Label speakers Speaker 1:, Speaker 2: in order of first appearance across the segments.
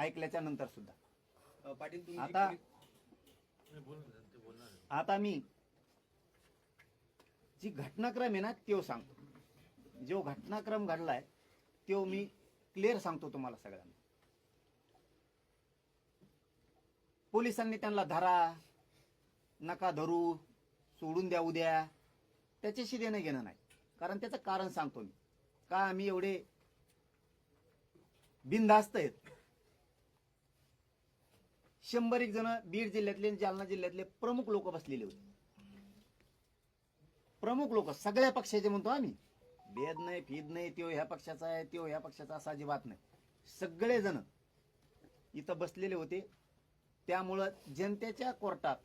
Speaker 1: ऐकल्याच्या नंतर सुद्धा.
Speaker 2: अ, पाटील तुम्ही
Speaker 1: आता
Speaker 3: बोल
Speaker 1: आता मी जी घटनाक्रम आहे ना तो सांगतो. जो घटनाक्रम घडलाय तो मी क्लिअर सांगतो तुम्हाला सगळ्यांना. पोलिसांनी त्यांना धरा नका धरू सोडून द्या उद्या. त्याच्याशी देणं घेणं नाही. कारण त्याचं कारण सांगतो मी. का आम्ही एवढे बिनधास्त आहेत? शंभर एक जण बीड जिल्ह्यातले आणि जालना जिल्ह्यातले प्रमुख लोक बसलेले होते. प्रमुख लोक सगळ्या पक्षाचे म्हणतो आम्ही. भेद नाही फीद नाही त्यो ह्या पक्षाचा आहे त्यो ह्या पक्षाचा असा अजिबात नाही. सगळे जण इथं बसलेले होते. त्यामुळं जनतेच्या कोर्टात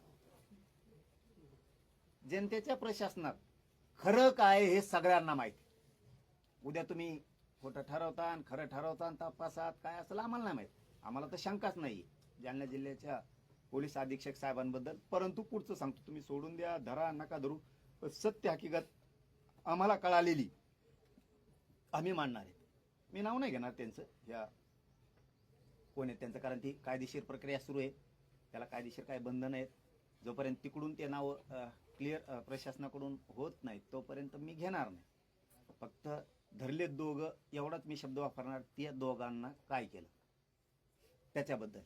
Speaker 1: जनतेच्या प्रशासनात खरं काय हे सगळ्यांना माहिती. उद्या तुम्ही खोटं ठरवता आणि खरं ठरवता आणि तपासात काय असेल आम्हाला नाही माहीत. आम्हाला तर शंकाच नाही जालना जिल्ह्याच्या पोलीस अधीक्षक साहेबांबद्दल परंतु पुढचं सांगतो. तुम्ही सोडून द्या धरा नका धरू. सत्य हकीकत आम्हाला कळालेली. आम्ही मांडणार आहे. मी नाव नाही घेणार त्यांचं या कोण आहे त्यांचं कारण ती कायदेशीर प्रक्रिया सुरू आहे. त्याला कायदेशीर काही बंधन आहेत. जोपर्यंत तिकडून ते नावं क्लिअर प्रशासनाकडून होत नाहीत तोपर्यंत मी घेणार नाही. फक्त धरले दोघं एवढाच मी शब्द वापरणार त्या दोघांना काय केलं? त्याच्याबद्दलच.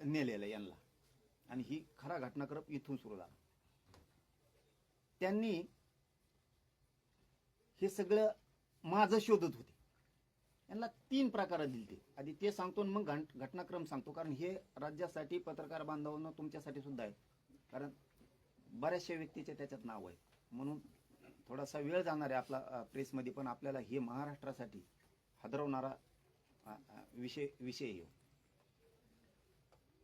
Speaker 1: नेलेलं यांना. आणि ही खरा घटनाक्रम इथून सुरू झाला. त्यांनी हे सगळं माझं शोधत होते. यांना तीन प्रकार दिलते आधी ते सांगतो आणि मग घट- घटनाक्रम सांगतो. कारण हे राज्यासाठी पत्रकार बांधवांना तुमच्यासाठी सुद्धा आहे कारण बऱ्याचशा व्यक्तीचे त्याच्यात नाव आहे म्हणून थोडासा वेळ जाणार आहे आपला प्रेसमध्ये पण आपल्याला हे महाराष्ट्रासाठी हादरवणारा विषय विषय येऊ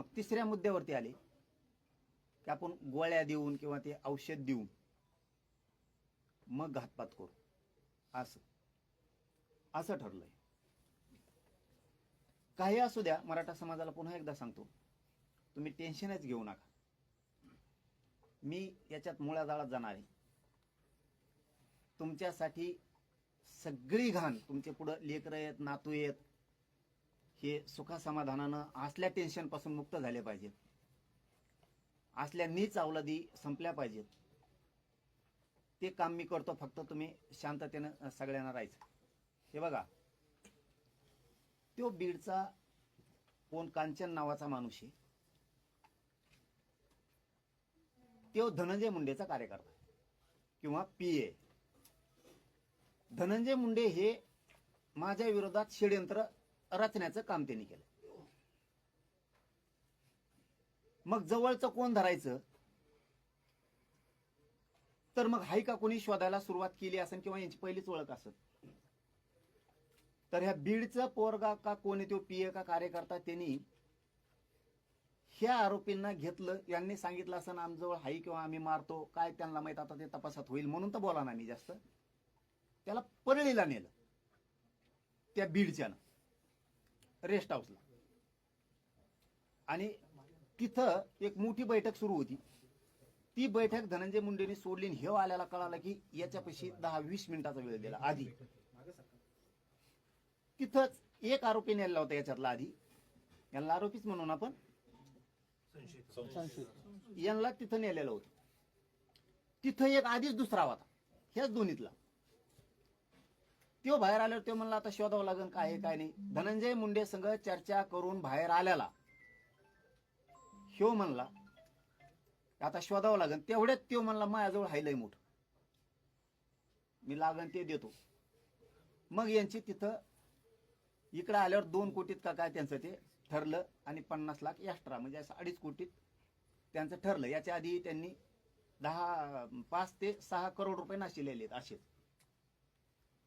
Speaker 1: मग तिसऱ्या मुद्द्यावरती आले. की आपण गोळ्या देऊन किंवा ते औषध देऊन मग घातपात करू. असं. असं ठरलंय. काही असू द्या मराठा समाजाला पुन्हा एकदा सांगतो. तुम्ही टेन्शनच घेऊ नका. मी याच्यात मुळाजाळात जाणार आहे. तुमच्यासाठी सगळी घाण तुमचे पुढं लेकरं आहेत नातू आहेत हे सुखासमाधानानं असल्या टेन्शनपासून मुक्त झाले पाहिजेत. असल्या नीच अवलादी संपल्या पाहिजेत. ते काम मी करतो फक्त तुम्ही शांततेनं सगळ्यांना राहायचं. हे बघा. तो बीडचा कोण कांचन नावाचा माणूस आहे. तो धनंजय मुंडेचा कार्यकर्ता किंवा पी ए. धनंजय मुंडे हे माझ्या विरोधात षडयंत्र रचण्याचं काम त्यांनी केलं. मग जवळचं कोण धरायचं? तर मग हाय का कोणी शोधायला सुरुवात केली असेल किंवा यांची पहिलीच ओळख असत तर ह्या बीडचा पोरगा का कोणी तो पीए का कार्यकर्ता त्यांनी ह्या आरोपींना घेतलं. यांनी सांगितलं असं आमजवळ हाई किंवा आम्ही मारतो. काय त्यांना माहीत आता ते तपासात होईल म्हणून तर बोला ना मी जास्त. त्याला परळीला नेलं. त्या बीडच्यानं. रेस्ट हाऊसला. आणि तिथं एक मोठी बैठक सुरू होती. ती बैठक धनंजय मुंडेंनी सोडली ह्यो आल्याला कळालं की याच्यापाशी दहा वीस मिनिटाचा वेळ दिला आधी. तिथंच एक आरोपी नेला होता याच्यातला आधी. यांना आरोपीच म्हणून आपण? यांना तिथं नेलेलं होतं. तिथं एक आधीच दुसरा होता. ह्याच दोन्हीतला. त्यो बाहेर आल्यावर तो म्हणला आता शोधावं लागेल काय आहे काय नाही. धनंजय मुंडे संघ चर्चा करून बाहेर आल्याला ह्यो म्हणला आता शोधावं लागेल तेवढ्यात त्यो म्हणला माझ्याजवळ हायलय मोठ. मी लागन ते देतो. मग यांची तिथं इकडं आल्यावर दोन कोटीत का काय त्यांचं ते ठरलं आणि पन्नास लाख एक्स्ट्रा म्हणजे असं अडीच कोटीत त्यांचं ठरलं. याच्या आधी त्यांनी दहा पाच ते सहा करोड रुपये नाशिलेले आहेत असेच.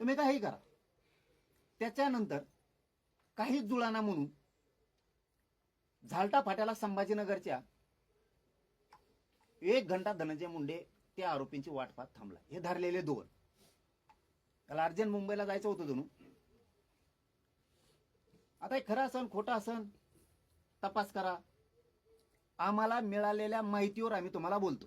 Speaker 1: तुम्ही काही करा. त्याच्यानंतर काही जुळाना म्हणून झालटा फाट्याला संभाजीनगरच्या एक घंटा धनंजय मुंडे त्या आरोपींची वाट पाहत थांबला. हे धरलेले दोन. त्याला अर्जंट मुंबईला जायचं होतं जणू आता हे खरं असन खोटं असन? तपास करा. आम्हाला मिळालेल्या माहितीवर आम्ही तुम्हाला बोलतो.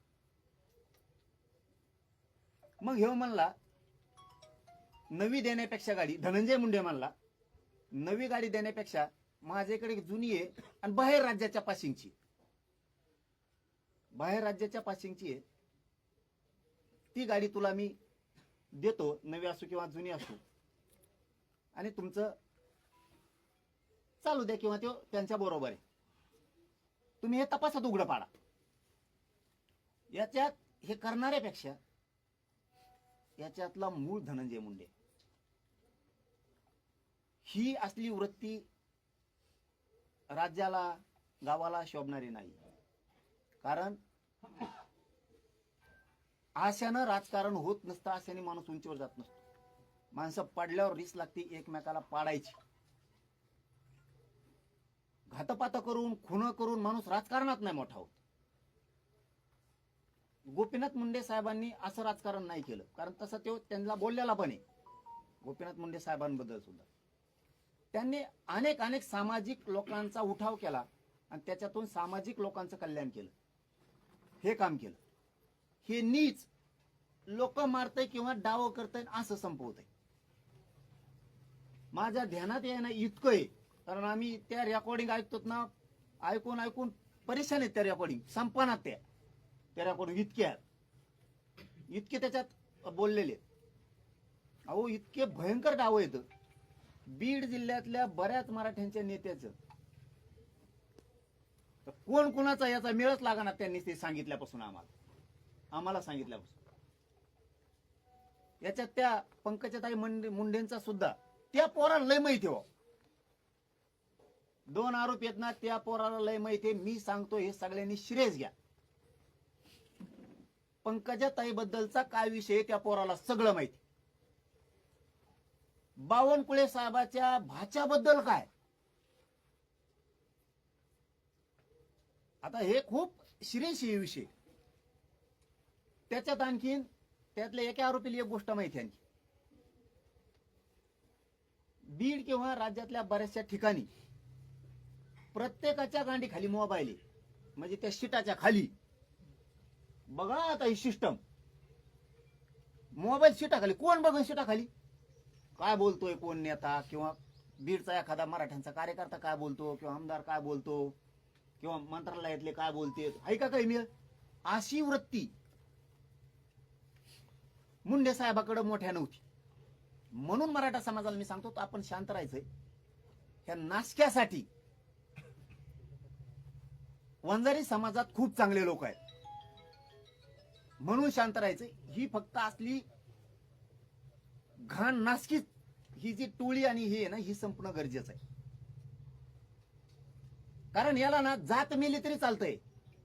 Speaker 1: मग हे म्हणला नवी देण्यापेक्षा गाडी धनंजय मुंडे म्हणला नवी गाडी देण्यापेक्षा माझ्याकडे जुनी आहे आणि बाहेर राज्याच्या पासिंगची बाहेर राज्याच्या पासिंगची आहे. ती गाडी तुला मी देतो नवी असो किंवा जुनी असो. आणि तुमचं चालू द्या किंवा तो त्यांच्या बरोबर आहे. तुम्ही हे तपासात उघडं पाडा. याच्यात हे करणाऱ्यापेक्षा याच्यातला मूळ धनंजय मुंडे. ही असली वृत्ती राज्याला गावाला शोभणारी नाही. कारण आशानं राजकारण होत नसतं आशाने माणूस उंचीवर जात नसतो. माणसं पडल्यावर रिस लागते एकमेकाला पाडायची. घातपात करून खुणं करून माणूस राजकारणात नाही मोठा होत. गोपीनाथ मुंडे साहेबांनी असं राजकारण नाही केलं. कारण तसं तो त्यांना बोललेला पण आहे. गोपीनाथ मुंडे साहेबांबद्दल सुद्धा. त्यांनी अनेक अनेक सामाजिक लोकांचा उठाव केला आणि त्याच्यातून सामाजिक लोकांचं कल्याण केलं. हे काम केलं. हे नीच लोक मारतय किंवा डाव करतय असं संपवतय. माझ्या ध्यानात येणं इतकं आहे. कारण आम्ही त्या रेकॉर्डिंग ऐकतो ना ऐकून ऐकून परेशान आहेत त्या रेकॉर्डिंग संपनात त्या. त्या रेकॉर्डिंग इतके आहेत. इतके त्याच्यात बोललेले अहो इतके भयंकर डाव आहेत. बीड जिल्ह्यातल्या बऱ्याच मराठ्यांच्या नेत्याचं. तर कोण कोणाचा याचा मेळच लागणार त्यांनी ते सांगितल्यापासून आम्हाला. आम्हाला सांगितल्यापासून. याच्यात त्या पंकजाताई मुंडेंचा सुद्धा. त्या पोराला लय माहिती हो. दोन आरोप येत ना त्या पोराला लय माहिती मी सांगतो हे सगळ्यांनी श्रेयस घ्या. पंकजा ताईबद्दलचा काय विषय त्या पोराला सगळं माहिती? बावनकुळे साहेबाच्या भाच्याबद्दल काय? आता हे खूप सिरियस विषय. त्याच्यात आणखीन त्यातल्या एका आरोपीला एक गोष्ट माहिती आहे आणखी. बीड किंवा राज्यातल्या बऱ्याचशा ठिकाणी प्रत्येकाच्या गांडी खाली मोबाईल म्हणजे त्या शिटाच्या खाली. बघा आता ही सिस्टम मोबाईल शिटाखाली कोण बघ शिटाखाली काय बोलतोय कोण नेता किंवा बीडचा एखादा मराठ्यांचा कार्यकर्ता काय बोलतो किंवा आमदार काय बोलतो किंवा मंत्रालयातले काय बोलते ऐका काही मिळ? अशी वृत्ती. मुंडे साहेबाकडे मोठ्या नव्हती. म्हणून मराठा समाजाला मी सांगतो आपण शांत राहायचंय. ह्या नाशक्यासाठी वंजारी समाजात खूप चांगले लोक आहेत. म्हणून शांत राहायचं. ही फक्त असली घाण नासकीच ही जी टोळी आणि ही आहे ना ही संपणं गरजेचं आहे. कारण याला ना जात मेली तरी चालतंय.